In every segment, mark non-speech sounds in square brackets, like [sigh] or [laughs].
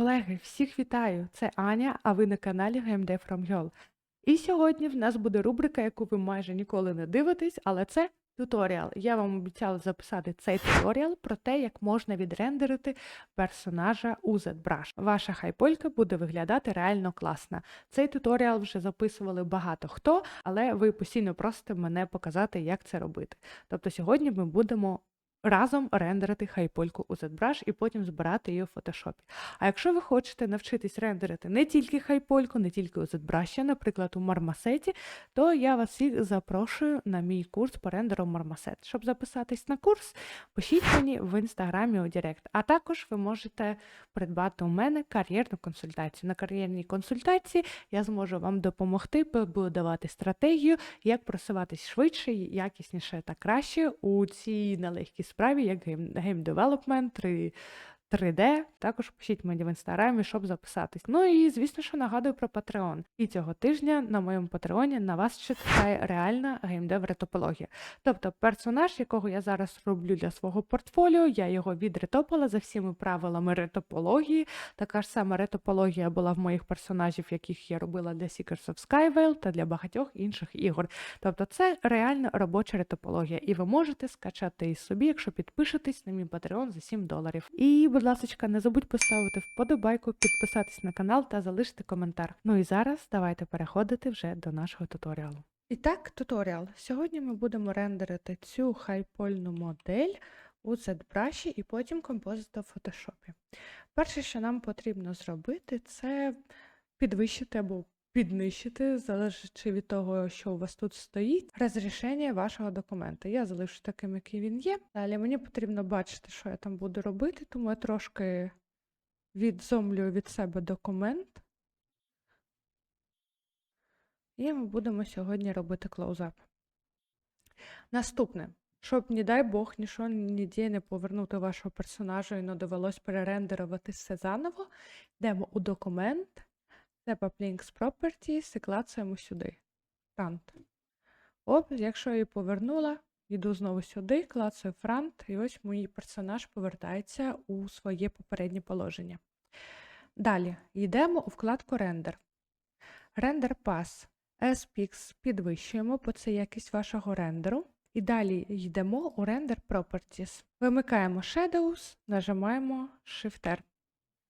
Колеги, всіх вітаю! Це Аня, а ви на каналі GameDev from Yol. І сьогодні в нас буде рубрика, яку ви майже ніколи не дивитесь, але це туторіал. Я вам обіцяла записати цей туторіал про те, як можна відрендерити персонажа у ZBrush. Ваша хайполька буде виглядати реально класно. Цей туторіал вже записували багато хто, але ви постійно просите мене показати, як це робити. Тобто сьогодні ми будемо разом рендерити хайпольку у ZBrush і потім збирати її у фотошопі. А якщо ви хочете навчитись рендерити не тільки хайпольку, не тільки у ZBrush, наприклад, у Marmoset, то я вас всіх запрошую на мій курс по рендеру Marmoset. Щоб записатись на курс, пишіть мені в інстаграмі у Директ. А також ви можете придбати у мене кар'єрну консультацію. На кар'єрній консультації я зможу вам допомогти побудувати стратегію, як просуватись швидше, якісніше та краще у цій нелегкій справі, як гейм, гейм девелопмент, 3, 3D. Також пишіть мені в інстаграмі, щоб записатись. Ну і звісно, що нагадую про Patreon. І цього тижня на моєму Патреоні на вас чекає реальна геймдев ретопологія. Тобто персонаж, якого я зараз роблю для свого портфоліо, я його відретопила за всіми правилами ретопології. Така ж сама ретопологія була в моїх персонажів, яких я робила для Seekers of Skywale та для багатьох інших ігор. Тобто це реально робоча ретопологія, і ви можете скачати її собі, якщо підпишетесь на мій Patreon за 7 доларів. І, будь ласка, не забудь поставити вподобайку, підписатись на канал та залишити коментар. Ну і зараз давайте переходити вже до нашого туторіалу. І так, туторіал. Сьогодні ми будемо рендерити цю хайпольну модель у ZBrush і потім композити в Photoshop. Перше, що нам потрібно зробити, це підвищити або піднищити, залежачи від того, що у вас тут стоїть, розрішення вашого документа. Я залишу таким, який він є. Далі мені потрібно бачити, що я там буду робити, тому я трошки відзомлюю від себе документ. І ми будемо сьогодні робити клоузап. Наступне. Щоб, не дай Бог, нічого ніде не повернути вашого персонажа і не довелось перерендерувати все заново, йдемо у документ, Step Up Links Properties і клацаємо сюди. Front. Оп, якщо я її повернула, йду знову сюди, клацаю Front, і ось мій персонаж повертається у своє попереднє положення. Далі йдемо у вкладку Render. Render Pass. SPX підвищуємо, бо це якість вашого рендеру. І далі йдемо у Render Properties. Вимикаємо Shadows, нажимаємо Shift-R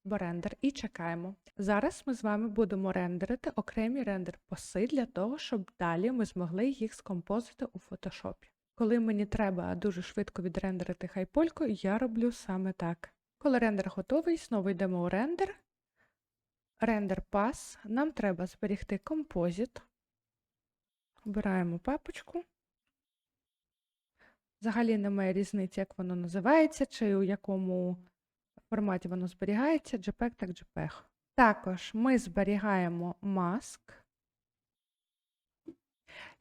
рендер і чекаємо. Зараз ми з вами будемо рендерити окремі рендер-поси для того, щоб далі ми змогли їх скомпозити у фотошопі. Коли мені треба дуже швидко відрендерити хайпольку, я роблю саме так. Коли рендер готовий, знову йдемо у рендер. Рендер пас. Нам треба зберігти композит. Обираємо папочку. Взагалі немає різниці, як воно називається, чи у якому форматі воно зберігається, JPEG так JPEG. Також ми зберігаємо маск.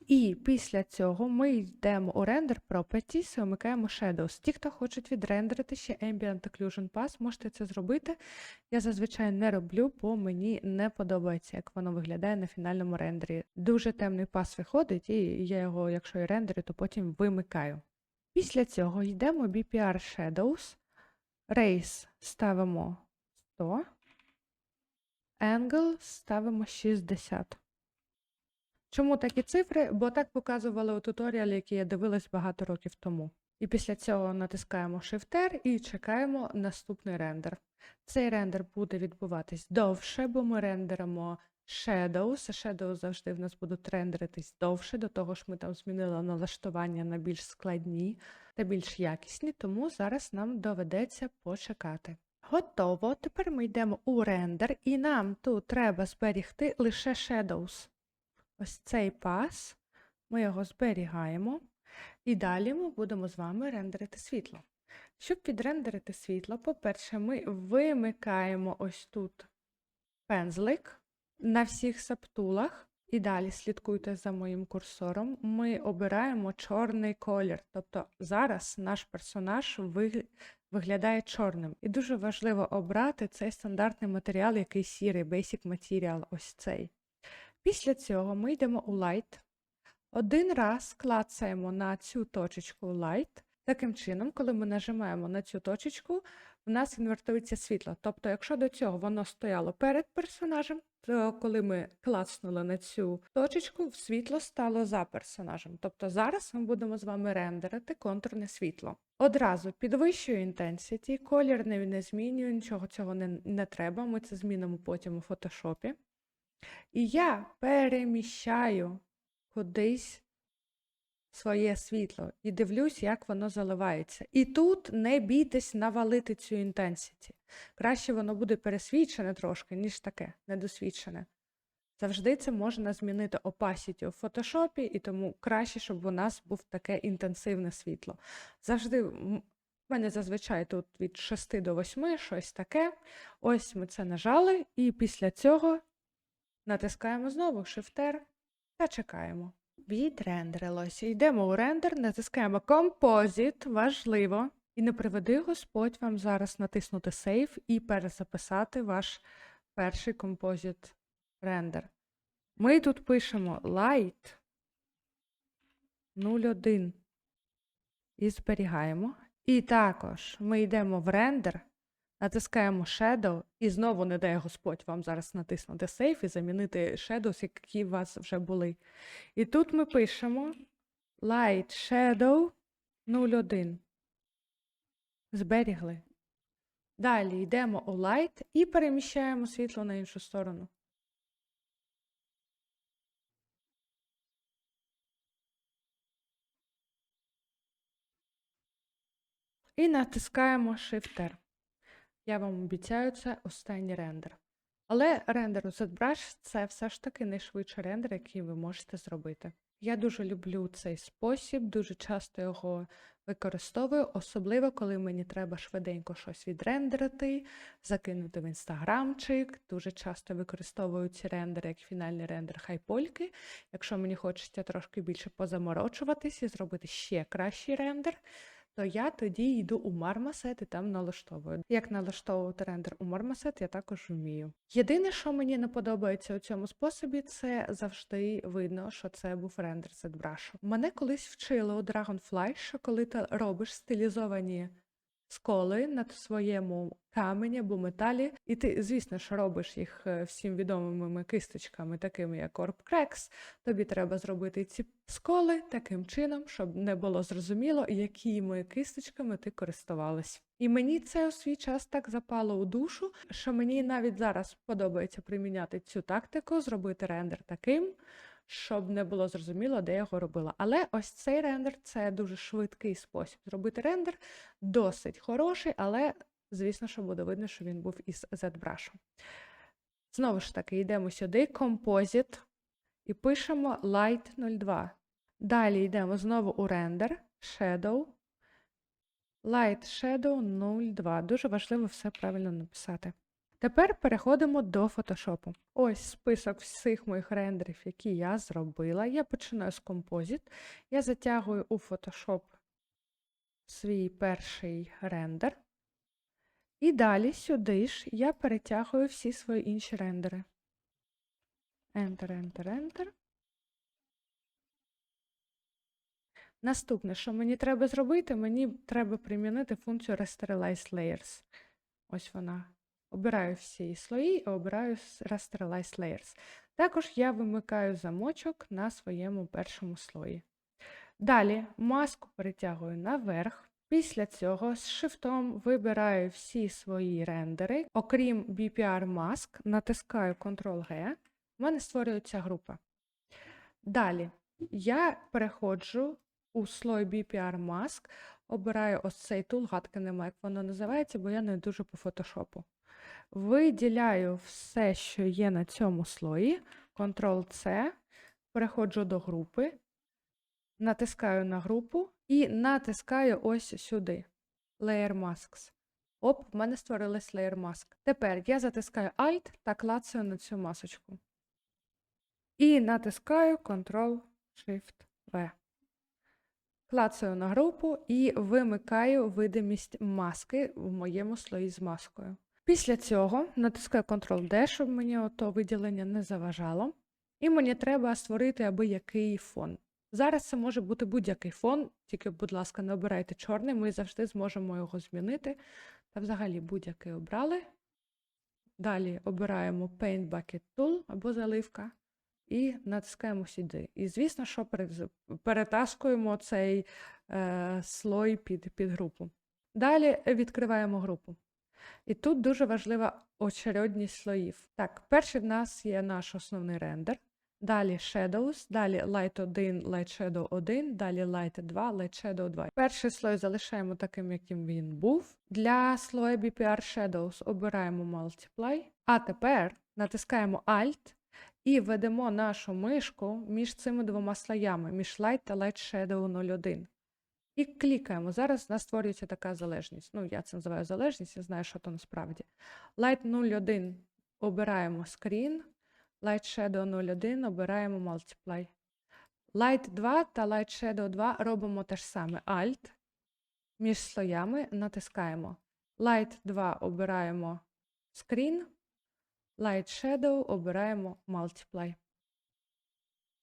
І після цього ми йдемо у Render Properties і вмикаємо Shadows. Ті, хто хочуть відрендерити ще Ambient Occlusion Pass, можете це зробити. Я зазвичай не роблю, бо мені не подобається, як воно виглядає на фінальному рендері. Дуже темний пас виходить, і я його, якщо і рендерю, то потім вимикаю. Після цього йдемо BPR Shadows. Race ставимо 100. Angle ставимо 60. Чому такі цифри? Бо так показували у туторіалі, який я дивилась багато років тому. І після цього натискаємо Shift-R і чекаємо наступний рендер. Цей рендер буде відбуватись довше, бо ми рендеримо Shadows. Shadows завжди в нас будуть рендеритись довше, до того ж ми там змінили налаштування на більш складні та більш якісні, тому зараз нам доведеться почекати. Готово. Тепер ми йдемо у рендер, і нам тут треба зберігти лише Shadows. Ось цей пас. Ми його зберігаємо. І далі ми будемо з вами рендерити світло. Щоб підрендерити світло, по-перше, ми вимикаємо ось тут пензлик на всіх саптулах. І далі слідкуйте за моїм курсором. Ми обираємо чорний колір. Тобто зараз наш персонаж виглядає чорним. І дуже важливо обрати цей стандартний матеріал, який сірий, Basic Material, ось цей. Після цього ми йдемо у Light. Один раз клацаємо на цю точечку Light. Таким чином, коли ми нажимаємо на цю точечку, у нас інвертується світло. Тобто, якщо до цього воно стояло перед персонажем, то коли ми клацнули на цю точечку, світло стало за персонажем. Тобто зараз ми будемо з вами рендерити контурне світло. Одразу підвищую інтенсіті, колір не, не змінюю, нічого цього не, не треба. Ми це змінимо потім у фотошопі. І я переміщаю кудись своє світло і дивлюсь, як воно заливається. І тут не бійтесь навалити цю інтенсіті. Краще воно буде пересвідчене трошки, ніж таке недосвідчене. Завжди це можна змінити opacity у фотошопі, і тому краще, щоб у нас був таке інтенсивне світло. Завжди в мене зазвичай тут від 6 до 8 щось таке. Ось ми це нажали, і після цього натискаємо знову Shift-R та чекаємо. Відрендерилося. Йдемо у рендер, натискаємо Composite, важливо. І не приведи Господь вам зараз натиснути Save і перезаписати ваш перший композит рендер. Ми тут пишемо Light 01 і зберігаємо. І також ми йдемо в рендер, натискаємо Shadow, і знову не дає Господь вам зараз натиснути Save і замінити Shadows, які у вас вже були. І тут ми пишемо Light Shadow 01. Зберігли. Далі йдемо у Light і переміщаємо світло на іншу сторону. І натискаємо Shift-R. Я вам обіцяю, це останній рендер. Але рендер у ZBrush це все ж таки найшвидший рендер, який ви можете зробити. Я дуже люблю цей спосіб, дуже часто його використовую, особливо коли мені треба швиденько щось відрендерити, закинути в інстаграмчик. Дуже часто використовую ці рендери як фінальний рендер хайпольки. Якщо мені хочеться трошки більше позаморочуватись і зробити ще кращий рендер, то я тоді йду у мармасет і там налаштовую. Як налаштовувати рендер у мармасет, я також вмію. Єдине, що мені не подобається у цьому способі, це завжди видно, що це був рендер ZBrush. Мене колись вчили у Dragonfly, що коли ти робиш стилізовані сколи на своєму камені або металі, і ти, звісно ж, робиш їх е, всім відомими кисточками, такими як Orb тобі треба зробити ці сколи таким чином, щоб не було зрозуміло, якими кисточками ти користувалась. І мені це у свій час так запало у душу, що мені навіть зараз подобається приміняти цю тактику, зробити рендер таким, щоб не було зрозуміло, де я його робила. Але ось цей рендер це дуже швидкий спосіб зробити рендер, досить хороший, але, звісно, що буде видно, що він був із ZBrush. Знову ж таки, йдемо сюди, Composite, і пишемо Light 02. Далі йдемо знову у рендер, Shadow, Light Shadow 02. Дуже важливо все правильно написати. Тепер переходимо до фотошопу. Ось список всіх моїх рендерів, які я зробила. Я починаю з Composite. Я затягую у Photoshop свій перший рендер. І далі сюди ж я перетягую всі свої інші рендери. Enter, Enter, Enter. Наступне, що мені треба зробити, мені треба примінити функцію Rasterize Layers. Ось вона. Обираю всі слої і обираю Rasterize Layers. Також я вимикаю замочок на своєму першому слої. Далі маску перетягую наверх. Після цього з шифтом вибираю всі свої рендери, окрім BPR Mask, натискаю Ctrl-G, в мене створюється група. Далі я переходжу у слой BPR Mask, обираю ось цей тул, гадки немає, як воно називається, бо я не дуже по фотошопу. Виділяю все, що є на цьому слої, Ctrl-C, переходжу до групи, натискаю на групу і натискаю ось сюди Layer Masks. Оп, в мене створилась Layer Mask. Тепер я затискаю Alt та клацаю на цю масочку. І натискаю Ctrl-Shift-V. Клацаю на групу і вимикаю видимість маски в моєму слої з маскою. Після цього натискаю Ctrl-D, щоб мені ото виділення не заважало. І мені треба створити аби який фон. Зараз це може бути будь-який фон, тільки, будь ласка, не обирайте чорний, ми завжди зможемо його змінити. Та взагалі будь-який обрали. Далі обираємо Paint Bucket Tool або заливка і натискаємо сюди. І, звісно, що перетаскуємо цей е, слой під, під групу. Далі відкриваємо групу. І тут дуже важлива очередність слоїв. Так, перший в нас є наш основний рендер. Далі Shadows, далі Light 1, Light Shadow 1, далі Light 2, Light Shadow 2. Перший слой залишаємо таким, яким він був. Для слоя BPR Shadows обираємо Multiply. А тепер натискаємо Alt і ведемо нашу мишку між цими двома слоями, між Light та Light Shadow 01. І клікаємо. Зараз у нас створюється така залежність. Ну, я це називаю залежність, я знаю, що то насправді. Light 01 обираємо Screen, Light Shadow 01 обираємо Multiply. Light 2 та Light Shadow 2 робимо те ж саме. Alt. Між слоями натискаємо. Light 2 обираємо Screen, Light Shadow обираємо Multiply.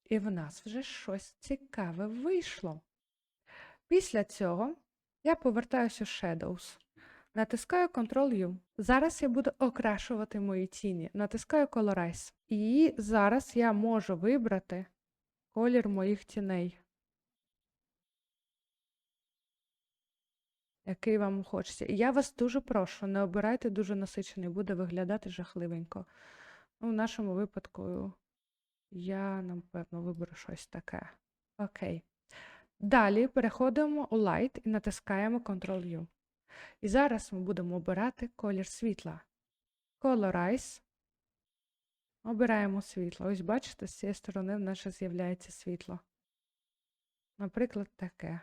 І в нас вже щось цікаве вийшло. Після цього я повертаюся в Shadows. Натискаю Ctrl-U. Зараз я буду окрашувати мої тіні. Натискаю Colorize. І зараз я можу вибрати колір моїх тіней. Який вам хочеться. Я вас дуже прошу, не обирайте дуже насичений, буде виглядати жахливенько. Ну, в нашому випадку я, напевно, виберу щось таке. Окей. Далі переходимо у Light і натискаємо Ctrl-U. І зараз ми будемо обирати колір світла. Colorize. Обираємо світло. Ось бачите, з цієї сторони в нас з'являється світло. Наприклад, таке.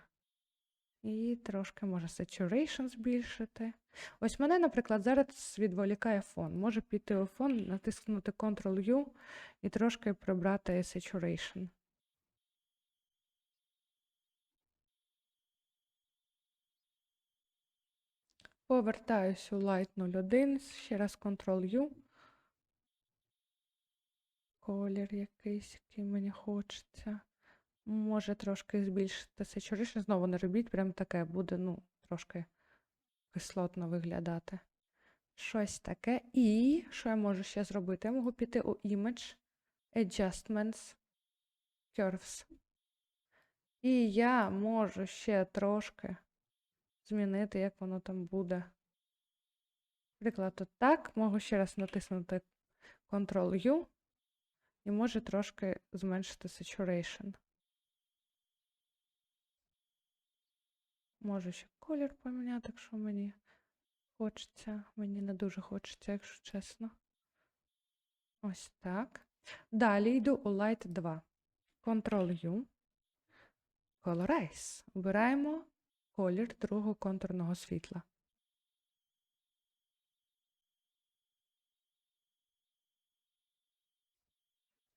І трошки може saturation збільшити. Ось мене, наприклад, зараз відволікає фон. Може піти у фон, натиснути Ctrl-U і трошки прибрати saturation. Повертаюсь у Light 01, ще раз Ctrl-U. Колір якийсь, який мені хочеться. Може трошки збільшити saturation. Знову не робіть, прям таке буде, ну, трошки кислотно виглядати. Щось таке. І що я можу ще зробити? Я можу піти у Image, Adjustments, Curves. І я можу ще трошки змінити, як воно там буде. Наприклад, от так. Можу ще раз натиснути Ctrl-U і може трошки зменшити saturation. Можу ще колір поміняти, якщо мені хочеться. Мені не дуже хочеться, якщо чесно. Ось так. Далі йду у Light 2. Ctrl-U. Colorize. Обираємо колір другого контурного світла.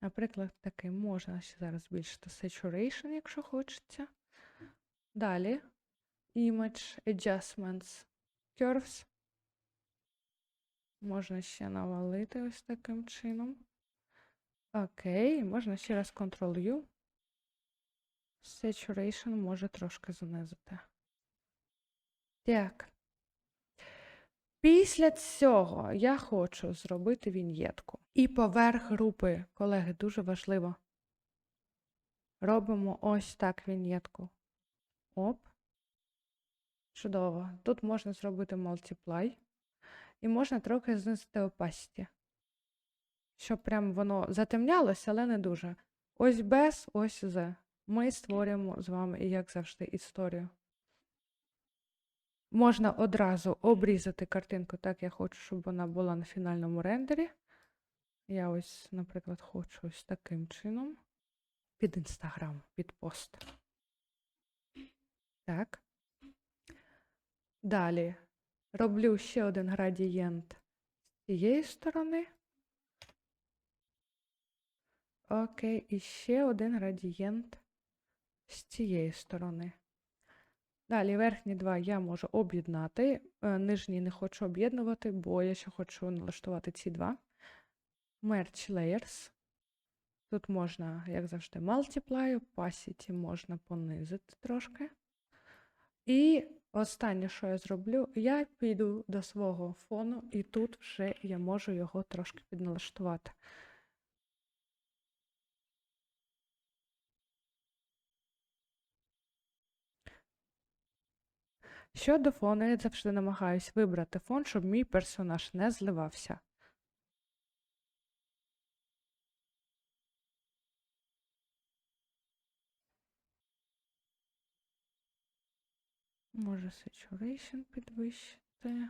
Наприклад, такий можна ще зараз збільшити saturation, якщо хочеться. Далі Image Adjustments Curves. Можна ще навалити ось таким чином. Окей, можна ще раз Ctrl-U. Saturation може трошки знизити. Так. Після цього я хочу зробити віньєтку. І поверх групи, колеги, дуже важливо. Робимо ось так віньєтку. Оп. Чудово. Тут можна зробити multiply. І можна трохи знизити opacity. Щоб прям воно затемнялося, але не дуже. Ось без, ось з. Ми створюємо з вами, як завжди, історію. Можна одразу обрізати картинку так, я хочу, щоб вона була на фінальному рендері. Я ось, наприклад, хочу ось таким чином. Під інстаграм, під пост. Так. Далі роблю ще один градієнт з цієї сторони. Окей, і ще один градієнт з цієї сторони. Далі верхні два я можу об'єднати. е, Нижні не хочу об'єднувати, бо я ще хочу налаштувати ці два. Merge Layers. Тут можна, як завжди, multiply, opacity можна понизити трошки. І останнє, що я зроблю, я піду до свого фону, і тут вже я можу його трошки підналаштувати. Щодо фону, я завжди намагаюсь вибрати фон, щоб мій персонаж не зливався. Може saturation підвищити.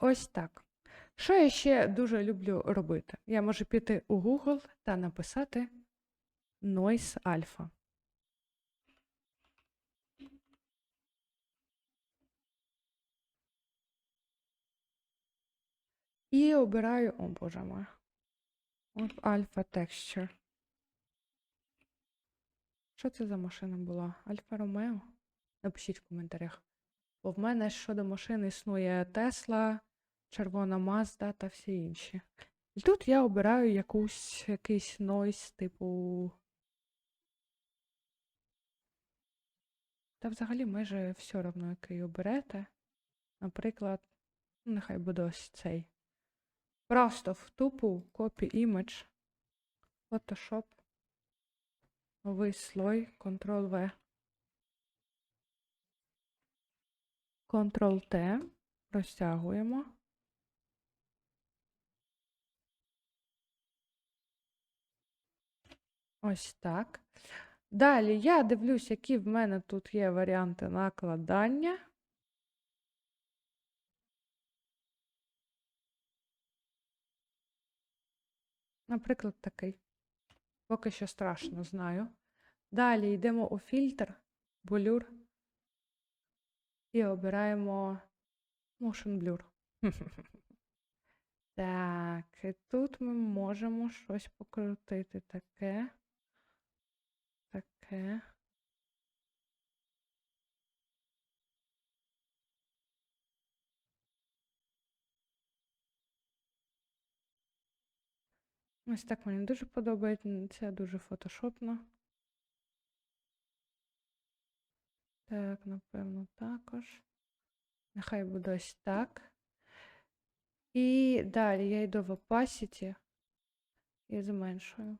Ось так. Що я ще дуже люблю робити? Я можу піти у Google та написати Noise Alpha. І обираю, о боже мой, Alpha Texture. Що це за машина була? Альфа Ромео? Напишіть в коментарях. Бо в мене щодо машин існує Тесла, червона Мазда та всі інші. І тут я обираю якусь, якийсь нойс, типу. Та взагалі майже все одно, який оберете. Наприклад, ну, нехай буде ось цей. Просто в тупу copy image, Photoshop, новий слой, Ctrl-V. Ctrl-T, розтягуємо. Ось так. Далі я дивлюсь, які в мене тут є варіанти накладання. Наприклад, такий. Поки що страшно знаю. Далі йдемо у фільтр, блюр і обираємо Motion Blur. [laughs] Так, і тут ми можемо щось покрутити таке. Таке. Ось так мені дуже подобається, дуже фотошопно. Так, напевно, також. Нехай буде ось так. І далі я йду в opacity і зменшую.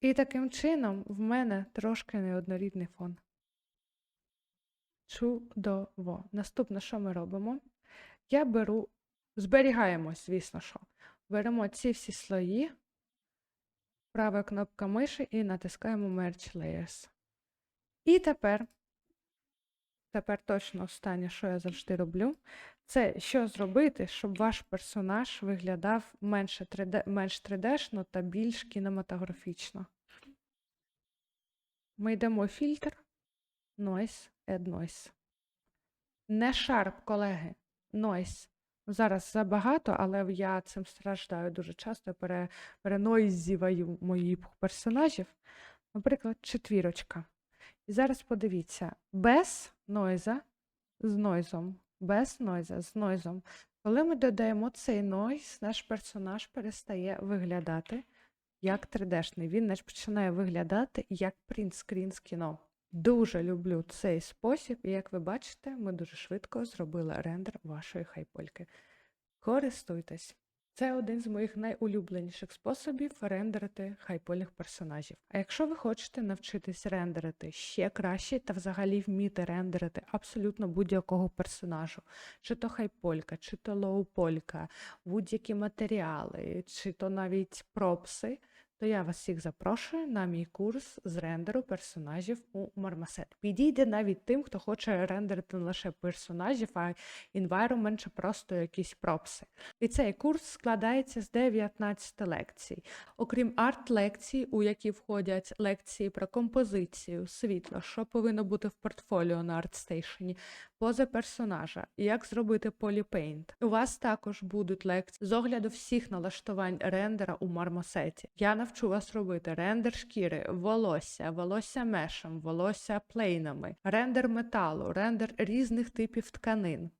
І таким чином в мене трошки неоднорідний фон. Чудово. Наступне, що ми робимо? Я беру, зберігаємо, звісно, що. Беремо ці всі слої, права кнопка миші і натискаємо Merge Layers. І тепер, тепер точно останнє, що я завжди роблю, це що зробити, щоб ваш персонаж виглядав менше 3D, менш 3D-шно та більш кінематографічно. Ми йдемо фільтр, Noise, Add Noise. Не Sharp, колеги. Noise. Зараз забагато, але я цим страждаю дуже часто, пере, моїх персонажів. Наприклад, четвірочка. І зараз подивіться, без нойза з нойзом, без нойза з нойзом. Коли ми додаємо цей нойз, наш персонаж перестає виглядати як 3D-шний. Він наш починає виглядати як принтскрін з кіно. Дуже люблю цей спосіб, і як ви бачите, ми дуже швидко зробили рендер вашої хайпольки. Користуйтесь! Це один з моїх найулюбленіших способів рендерити хайпольних персонажів. А якщо ви хочете навчитись рендерити ще краще та взагалі вміти рендерити абсолютно будь-якого персонажу, чи то хайполька, чи то лоуполька, будь-які матеріали, чи то навіть пропси, то я вас всіх запрошую на мій курс з рендеру персонажів у Marmoset. Підійде навіть тим, хто хоче рендерити не лише персонажів, а environment чи просто якісь пропси. І цей курс складається з 19 лекцій. Окрім арт-лекцій, у які входять лекції про композицію, світло, що повинно бути в портфоліо на ArtStation, пози персонажа, як зробити поліпейнт. У вас також будуть лекції з огляду всіх налаштувань рендера у мармосеті. Я навчу вас робити рендер шкіри, волосся, волосся мешем, волосся плейнами, рендер металу, рендер різних типів тканин.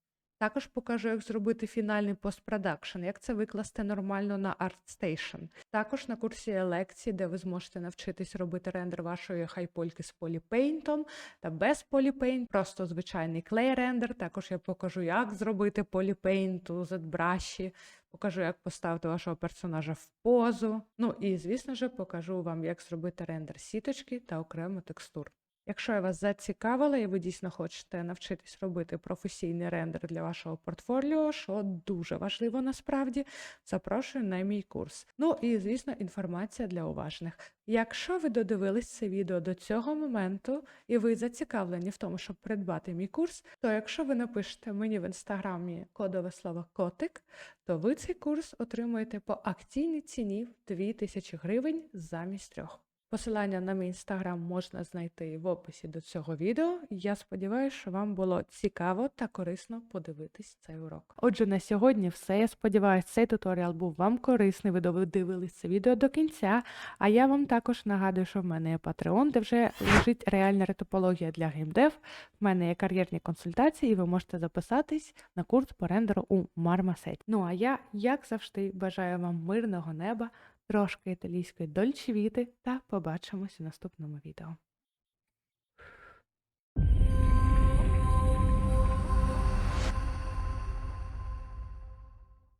Також покажу, як зробити фінальний постпродакшн, як це викласти нормально на ArtStation. Також на курсі є лекції, де ви зможете навчитись робити рендер вашої хайпольки з поліпейнтом та без поліпейнт, просто звичайний клей рендер. Також я покажу, як зробити поліпейнт у ZBrush, покажу, як поставити вашого персонажа в позу. Ну і, звісно ж, покажу вам, як зробити рендер сіточки та окремо текстур. Якщо я вас зацікавила і ви дійсно хочете навчитись робити професійний рендер для вашого портфоліо, що дуже важливо насправді, запрошую на мій курс. Ну і звісно, інформація для уважних. Якщо ви додивились це відео до цього моменту і ви зацікавлені в тому, щоб придбати мій курс, то якщо ви напишете мені в інстаграмі кодове слово котик, то ви цей курс отримуєте по акційній ціні в 2000 гривень замість трьох. Посилання на мій інстаграм можна знайти в описі до цього відео. Я сподіваюся, що вам було цікаво та корисно подивитись цей урок. Отже, на сьогодні все. Я сподіваюся, цей туторіал був вам корисний. Ви дивились це відео до кінця. А я вам також нагадую, що в мене є Patreon, де вже лежить реальна ретопологія для геймдев. В мене є кар'єрні консультації, і ви можете записатись на курс по рендеру у Marmoset. Ну а я, як завжди, бажаю вам мирного неба трошки італійської дольчевіти та побачимось у наступному відео.